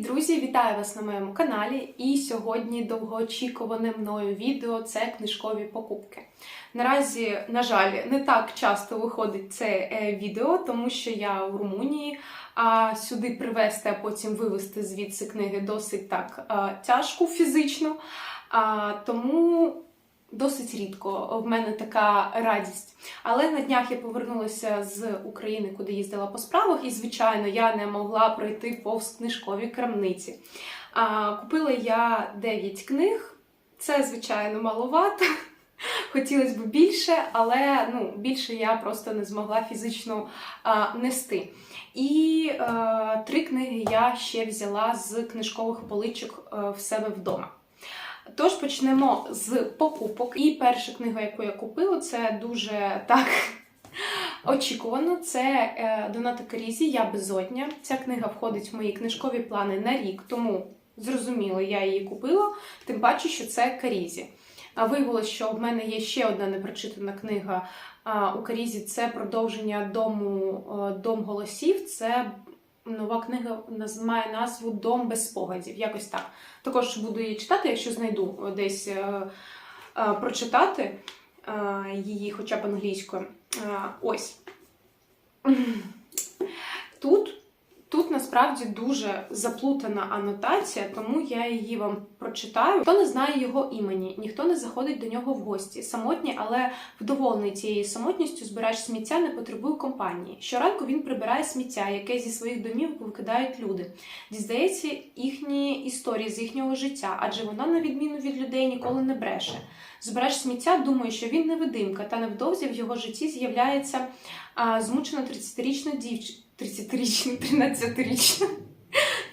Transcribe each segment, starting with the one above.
Друзі! Вітаю вас на моєму каналі. І сьогодні довгоочікуване мною відео це книжкові покупки. Наразі, на жаль, не так часто виходить це е, відео, тому що я в Румунії, а сюди привезти, а потім вивезти звідси книги досить так тяжко фізично. Тому досить рідко в мене така радість. Але на днях я повернулася з України, куди їздила по справах, і, звичайно, я не могла пройти повз книжкові крамниці. А, Купила я 9 книг. Це, звичайно, маловато. Хотілося б більше, але ну, більше я просто не змогла фізично а, нести. І а, три книги я ще взяла з книжкових поличок а, в себе вдома. Тож почнемо з покупок. І перша книга, яку я купила, це дуже так очікувано. Це е, Доната Карізі Я безодня. Ця книга входить в мої книжкові плани на рік, тому зрозуміло, я її купила, тим паче, що це Карізі. А Виявилося, що в мене є ще одна непрочитана книга у Карізі. Це продовження дому е, Дом голосів. Це нова книга має назву Дом без спогадів. Якось так. Також буду її читати, якщо знайду десь е, е, прочитати е, її хоча б англійською. Е, ось. Тут. Тут насправді дуже заплутана анотація, тому я її вам прочитаю. Хто не знає його імені, ніхто не заходить до нього в гості. Самотній, але вдоволений цією самотністю збирач сміття не потребує компанії. Щоранку він прибирає сміття, яке зі своїх домів викидають люди. Дізнається їхні історії з їхнього життя, адже вона, на відміну від людей, ніколи не бреше. Збирач сміття думає, що він невидимка, та невдовзі в його житті з'являється змучена 30-річна дівчина. 30-річна, 13-річна.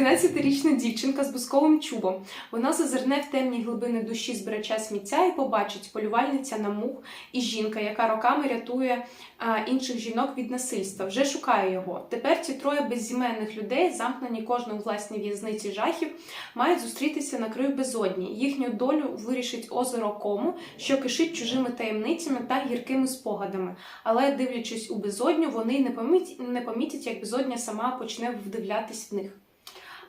13-річна дівчинка з бусковим чубом. Вона зазирне в темні глибини душі збирача сміття і побачить полювальниця на мух і жінка, яка роками рятує а, інших жінок від насильства. Вже шукає його. Тепер ці троє безіменних людей, замкнені кожну у власній в'язниці жахів, мають зустрітися на краю безодні. Їхню долю вирішить озеро Кому, що кишить чужими таємницями та гіркими спогадами. Але, дивлячись у безодню, вони не помітять, не помітять, як безодня сама почне вдивлятись в них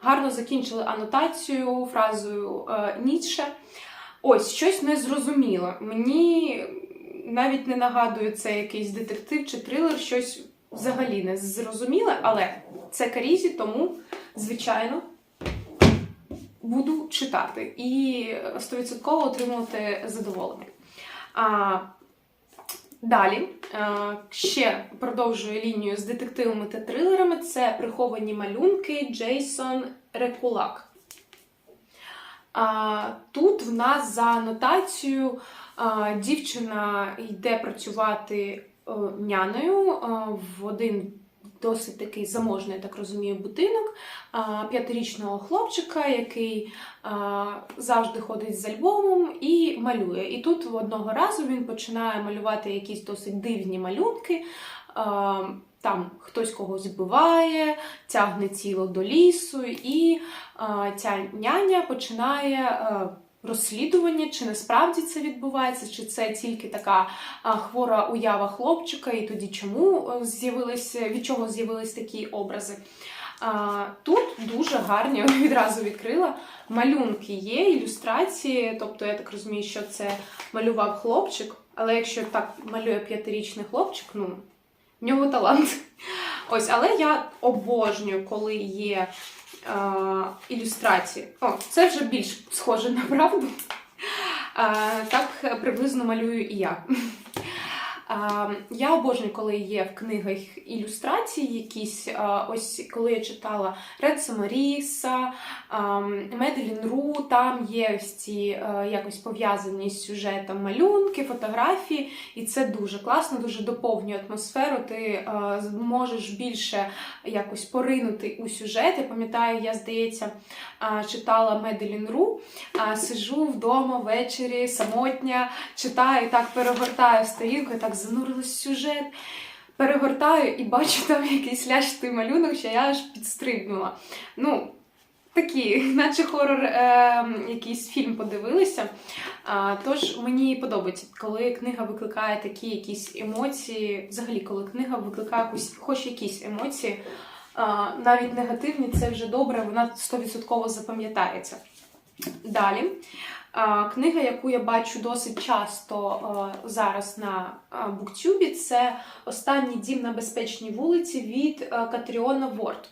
гарно закінчили анотацію фразою е, Ніцше. Ось щось незрозуміло. Мені навіть не нагадує це якийсь детектив чи трилер, щось взагалі не зрозуміле, але це Карізі, тому, звичайно, буду читати і 100% отримувати задоволення. Далі ще продовжую лінію з детективами та трилерами. Це приховані малюнки Джейсон Рекулак. Тут в нас за анотацією дівчина йде працювати няною в один досить такий заможний, я так розумію, будинок п'ятирічного хлопчика, який завжди ходить з альбомом і малює. І тут одного разу він починає малювати якісь досить дивні малюнки. Там хтось когось вбиває, тягне тіло до лісу, і ця няня починає розслідування, чи насправді це відбувається, чи це тільки така хвора уява хлопчика, і тоді чому е, з'явилися, від чого з'явились такі образи. Тут дуже гарні відразу відкрила. Малюнки є, ілюстрації, тобто, я так розумію, що це малював хлопчик, але якщо так малює п'ятирічний хлопчик, ну, в нього талант. Ось, але я обожнюю, коли є е, ілюстрації. О, це вже більш схоже на правду. Е, так приблизно малюю і я. Я обожнюю, коли є в книгах ілюстрації якісь. Ось коли я читала Ренса Маріса, Меделін Ру, там є ось ці якось пов'язані з сюжетом малюнки, фотографії, і це дуже класно, дуже доповнює атмосферу. Ти можеш більше якось поринути у сюжет. Я пам'ятаю, я, здається, читала Меделін Ру, сижу вдома ввечері, самотня, читаю, так перегортаю сторінку, і так занурилась в сюжет. Перегортаю і бачу там якийсь лящий малюнок, що я аж підстрибнула. Ну, такі, наче хорор, е, якийсь фільм подивилися. А, Тож мені подобається, коли книга викликає такі якісь емоції. Взагалі, коли книга викликає хоч якісь емоції а, навіть негативні, це вже добре, вона 100% запам'ятається. Далі. Книга, яку я бачу досить часто зараз на а, буктюбі, це Останній дім на безпечній вулиці від а, Катріона Ворд.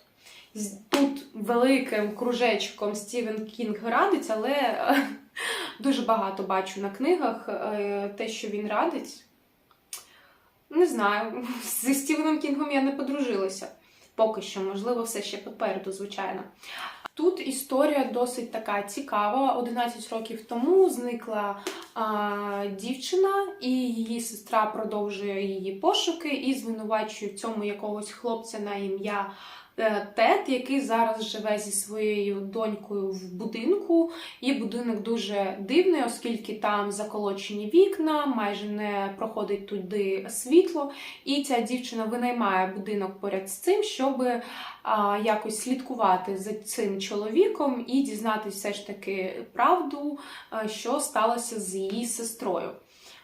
Тут великим кружечком Стівен Кінг радить, але е, дуже багато бачу на книгах е, те, що він радить. Не знаю, зі Стівеном Кінгом я не подружилася. Поки що, можливо, все ще попереду, звичайно. Тут історія досить така цікава. 11 років тому зникла а, дівчина, і її сестра продовжує її пошуки і звинувачує в цьому якогось хлопця на ім'я е, Тед, який зараз живе зі своєю донькою в будинку. І будинок дуже дивний, оскільки там заколочені вікна, майже не проходить туди світло. І ця дівчина винаймає будинок поряд з цим, щоб якось слідкувати за цим чоловіком і дізнатися все ж таки правду, а, що сталося з її сестрою.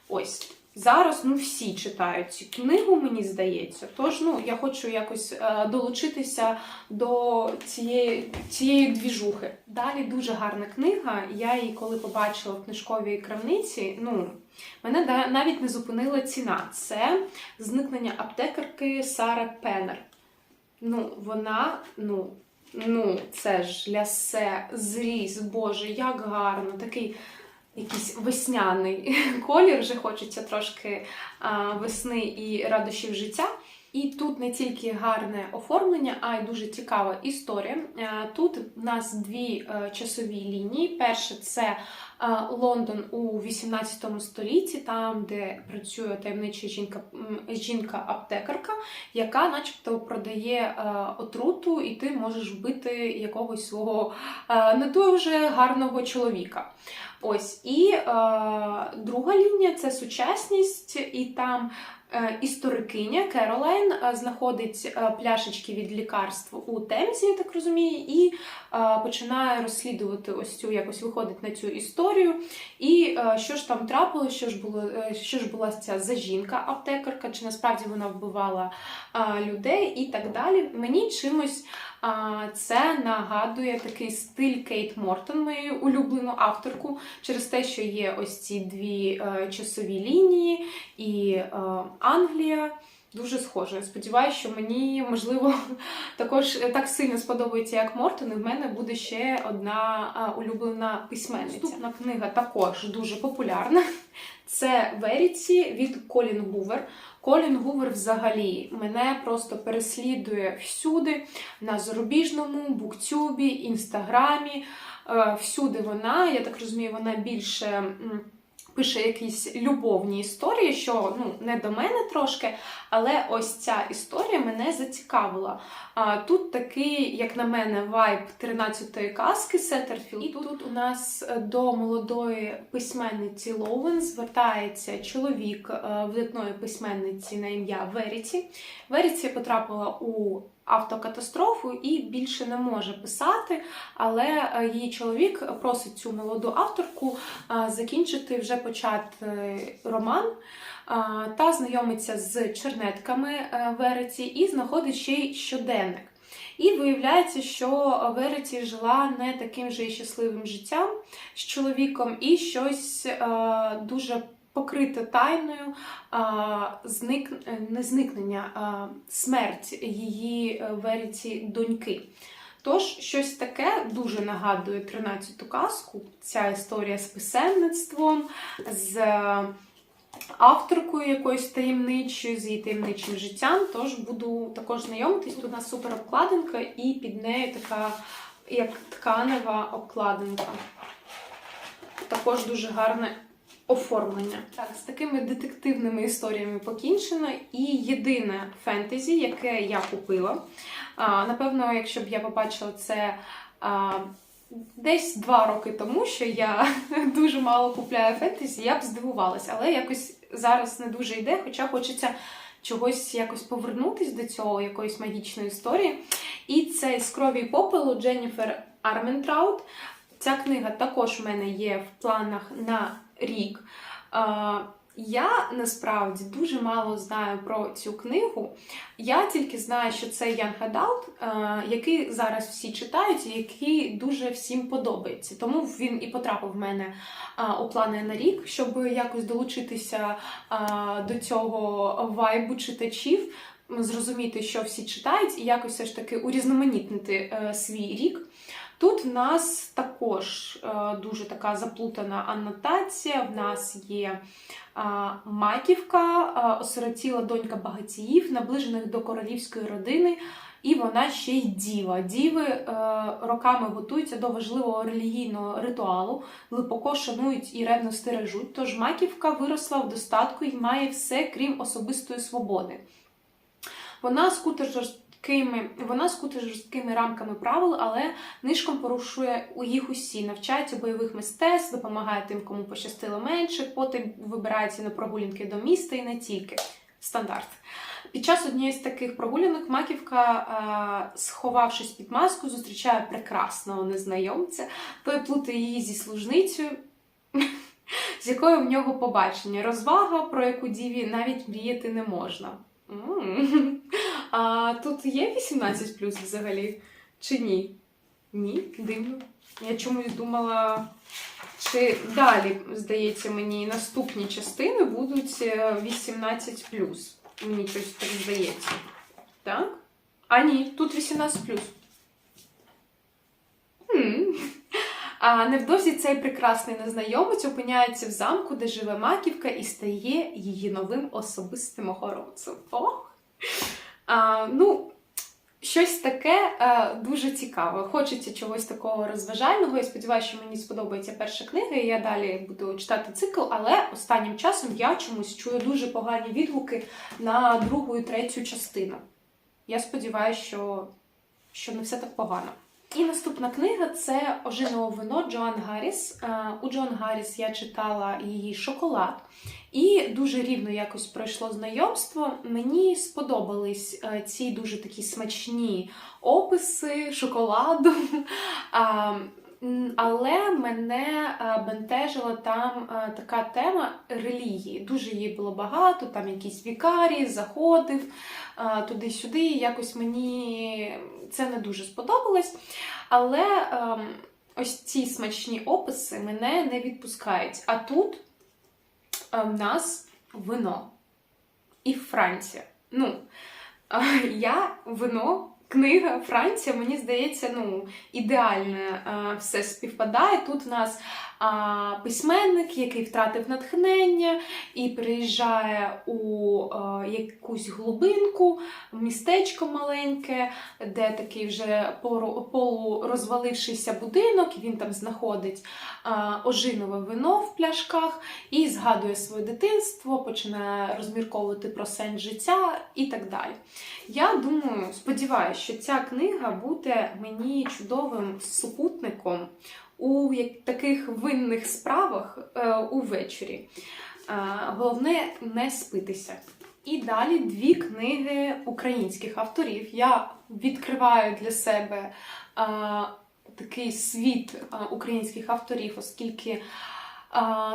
Ось. Зараз ну всі читають цю книгу, мені здається. Тож ну я хочу якось е, долучитися до цієї, цієї двіжухи. Далі дуже гарна книга. Я її коли побачила в книжковій крамниці, ну мене навіть не зупинила ціна. Це зникнення аптекарки Сара Пеннер. Ну, вона, ну, ну, це ж лясе, зріз, боже, як гарно, такий якийсь весняний колір, вже хочеться трошки весни і радощів життя. І тут не тільки гарне оформлення, а й дуже цікава історія. Е, Тут в нас дві е, часові лінії. Перше це е, Лондон у 18 столітті, там, де працює таємнича жінка, жінка-аптекарка, яка, начебто, продає отруту, і ти можеш вбити якогось свого не дуже гарного чоловіка. Ось і е, друга лінія це сучасність, і там історикиня Керолайн е, знаходить е, пляшечки від лікарств у Темзі, я так розумію, і е, починає розслідувати ось цю, якось виходить на цю історію. І е, що ж там трапилося, що ж було, е, що ж була ця за жінка аптекарка, чи насправді вона вбивала е, людей і так далі. Мені чимось це нагадує такий стиль Кейт Мортон, мою улюблену авторку, через те, що є ось ці дві е, часові лінії і е, Англія. Дуже схоже. Сподіваюся, що мені можливо також так сильно сподобається, як Мортон, і в мене буде ще одна улюблена письменниця. Наступна книга також дуже популярна. Це Веріці від Колін Гувер. Колін Гувер взагалі мене просто переслідує всюди на зарубіжному, буктюбі, інстаграмі. Е, Всюди вона, я так розумію, вона більше. Пише якісь любовні історії, що ну не до мене трошки, але ось ця історія мене зацікавила. А тут такий, як на мене, вайб 13-ї казки Сеттерфілд. І тут у нас е, до молодої письменниці Лоуен звертається чоловік е, видатної письменниці на ім'я Веріті. Веріті потрапила у автокатастрофу і більше не може писати, але е, її чоловік просить цю молоду авторку е, закінчити вже почати роман та знайомиться з чернетками е, Вереті і знаходить ще й щоденник. І виявляється, що Вереті жила не таким же щасливим життям з чоловіком, і щось е, дуже покрите тайною а, зник... не зникнення, а смерть її е, Вереті доньки. Тож, щось таке дуже нагадує 13-ту казку. Ця історія з писемництвом, з е, авторкою якоюсь таємничою, з її таємничим життям. Тож буду також знайомитись. Тут у нас супер обкладинка, і під нею така як тканева обкладинка. Також дуже гарне оформлення. Так, з такими детективними історіями покінчено. І єдине фентезі, яке я купила. А, напевно, якщо б я побачила це. А, Десь два роки тому, що я дуже мало купляю фентезі, я б здивувалася, але якось зараз не дуже йде, хоча хочеться чогось якось повернутись до цього, якоїсь магічної історії. І це з крові попелу Дженніфер Арментраут. Ця книга також в мене є в планах на рік. Я насправді дуже мало знаю про цю книгу. Я тільки знаю, що це Young Adult, е, який зараз всі читають, і який дуже всім подобається. Тому він і потрапив в мене е, у плани на рік, щоб якось долучитися е, до цього вайбу читачів, зрозуміти, що всі читають, і якось все ж таки урізноманітнити е, свій рік. Тут в нас також е, дуже така заплутана анотація. В нас є е, Маківка, е, осиротіла донька багатіїв, наближених до королівської родини, і вона ще й діва. Діви е, роками готуються до важливого релігійного ритуалу, глибоко шанують і ревно стережуть. Тож Маківка виросла в достатку і має все, крім особистої свободи. Вона скутер жорсткими, вона скутер жорсткими рамками правил, але нишком порушує у їх усі, навчається бойових мистецтв, допомагає тим, кому пощастило менше, потім вибирається на прогулянки до міста і не тільки. Стандарт. Під час однієї з таких прогулянок Маківка, сховавшись під маску, зустрічає прекрасного незнайомця, той плутає її зі служницею, з якою в нього побачення. Розвага, про яку діві навіть мріяти не можна. А тут є 18 плюс взагалі? Чи ні? Ні, дивно. Я чомусь думала, чи далі, здається, мені наступні частини будуть е, 18 плюс. Мені щось так здається. Так? А ні, тут 18 плюс. Хм. А невдовзі цей прекрасний незнайомець опиняється в замку, де живе маківка, і стає її новим особистим охоронцем. Ох! А, ну, щось таке е, дуже цікаве. Хочеться чогось такого розважального. Я сподіваюся, що мені сподобається перша книга, і я далі буду читати цикл, але останнім часом я чомусь чую дуже погані відгуки на другу і третю частину. Я сподіваюся, що, що не все так погано. І наступна книга це Ожинове вино Джоан Гарріс. Е, У Джоан Гарріс я читала її шоколад, і дуже рівно якось пройшло знайомство. Мені сподобались е, ці дуже такі смачні описи шоколаду. Але мене е, бентежила там е, така тема релігії. Дуже її було багато, там якийсь вікарій заходив туди-сюди. Якось мені це не дуже сподобалось. Але ем, ось ці смачні описи мене не відпускають. А тут в нас вино і Франція. Ну, е, я вино. Книга Франція, мені здається, ну, ідеально е, все співпадає. Тут в нас а, письменник, який втратив натхнення і приїжджає у е, якусь глибинку, в містечко маленьке, де такий вже полурозвалившийся будинок, і він там знаходить а, ожинове вино в пляшках і згадує своє дитинство, починає розмірковувати про сенс життя і так далі. Я думаю, сподіваюся, що ця книга буде мені чудовим супутником у таких винних справах е, увечері. Е, головне не спитися. І далі дві книги українських авторів. Я відкриваю для себе е, такий світ українських авторів, оскільки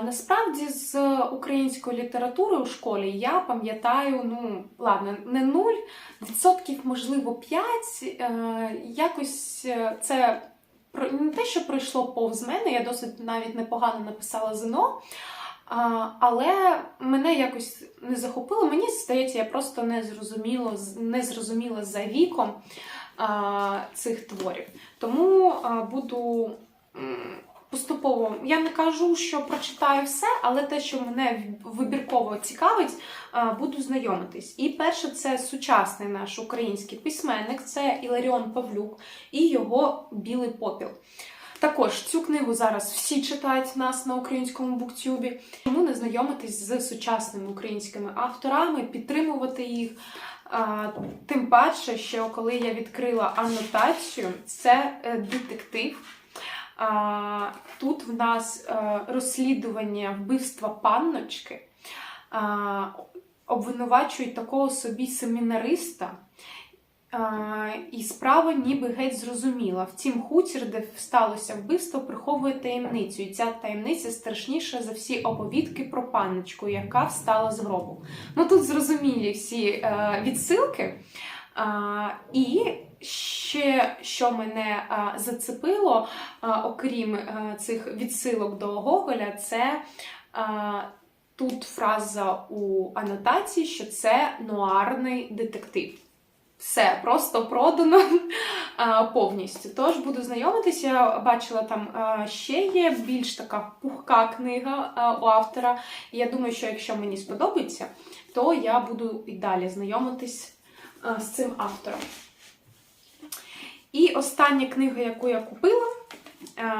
насправді з української літератури у школі я пам'ятаю, ну ладно, не нуль, відсотків, можливо, 5. Е, якось е, це не те, що пройшло повз мене, я досить навіть непогано написала ЗНО. Але мене якось не захопило. Мені здається, я просто не зрозуміло, не зрозуміла за віком цих творів. Тому буду поступово. Я не кажу, що прочитаю все, але те, що мене вибірково цікавить, буду знайомитись. І перше, це сучасний наш український письменник, це Іларіон Павлюк і його Білий попіл. Також цю книгу зараз всі читають нас на українському буктюбі. Тому не знайомитись з сучасними українськими авторами, підтримувати їх. Тим паче, що коли я відкрила анотацію, це е, детектив. Тут в нас е, розслідування вбивства панночки. Обвинувачують такого собі семінариста. І справа ніби геть зрозуміла. Втім, хутір, де сталося вбивство, приховує таємницю, і ця таємниця страшніша за всі оповідки про панночку, яка встала з гробу. Ну тут зрозумілі всі е, відсилки. І ще що мене а, зацепило, а, окрім а, цих відсилок до Гоголя, це а, тут фраза у анотації, що це нуарний детектив. Все просто продано а, повністю. Тож буду знайомитися. Я бачила там а, ще є більш така пухка книга а, у автора. І я думаю, що якщо мені сподобається, то я буду і далі знайомитись а, з цим автором. І остання книга, яку я купила,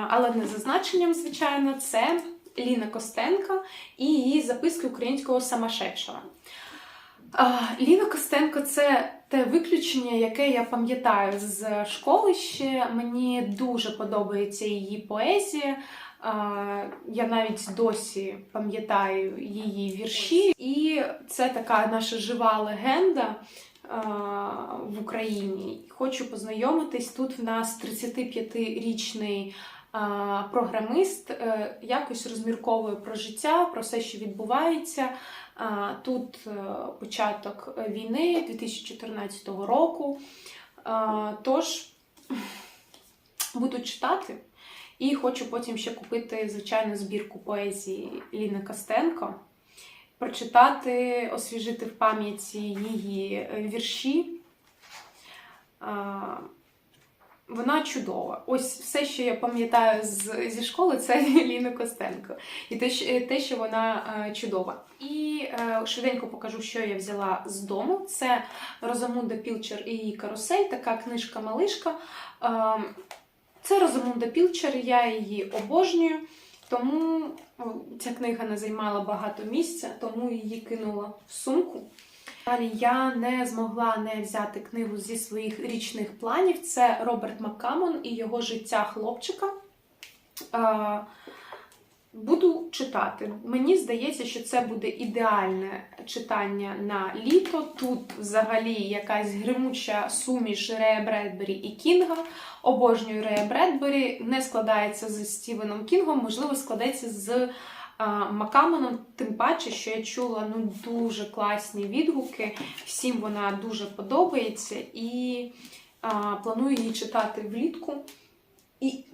але не за значенням, звичайно, це Ліна Костенка і її записки українського самошедшого. Ліна Костенко це те виключення, яке я пам'ятаю з школи ще. Мені дуже подобається її поезія. Я навіть досі пам'ятаю її вірші, і це така наша жива легенда в Україні. Хочу познайомитись. Тут в нас 35-річний програмист е, якось розмірковує про життя, про все, що відбувається. Тут е, початок війни 2014 року. Тож буду читати. І хочу потім ще купити, звичайно, збірку поезії Ліни Костенко, прочитати, освіжити в пам'яті її е, вірші. Вона чудова. Ось все, що я пам'ятаю з, зі школи, це Ліна Костенко. І те, те, що вона е, чудова. І е, швиденько покажу, що я взяла з дому. Це Розамунда Пілчер і її карусель, така книжка-малишка. Е, це Розамунда Пілчер, я її обожнюю, тому ця книга не займала багато місця, тому її кинула в сумку. Далі я не змогла не взяти книгу зі своїх річних планів. Це Роберт Маккамон і його життя хлопчика. Е, Буду читати. Мені здається, що це буде ідеальне читання на літо. Тут взагалі якась гримуча суміш Рея Бредбері і Кінга. Обожнюю Рея Бредбері. Не складається з Стівеном Кінгом, можливо, складеться з а, Макамоном. Тим паче, що я чула ну, дуже класні відгуки. Всім вона дуже подобається і а, планую її читати влітку. І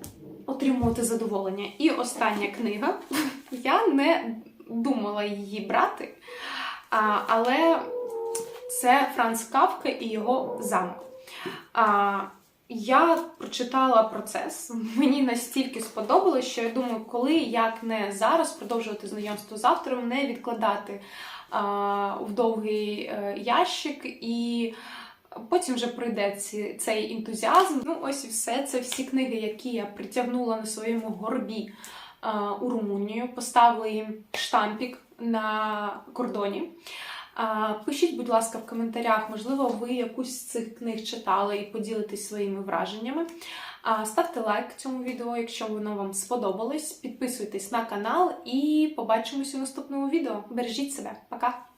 отримувати задоволення. І остання книга. Я не думала її брати, але це Франц Кавка і його замок. Я прочитала процес, мені настільки сподобалось, що я думаю, коли як не зараз продовжувати знайомство з автором, не відкладати а, в довгий е, ящик і. Потім вже пройде ці, цей ентузіазм. Ну, ось і все. Це всі книги, які я притягнула на своєму горбі а, у Румунію. Поставила їм штампік на кордоні. А, пишіть, будь ласка, в коментарях, можливо, ви якусь з цих книг читали і поділитесь своїми враженнями. А, ставте лайк цьому відео, якщо воно вам сподобалось. Підписуйтесь на канал і побачимось у наступному відео. Бережіть себе, пока!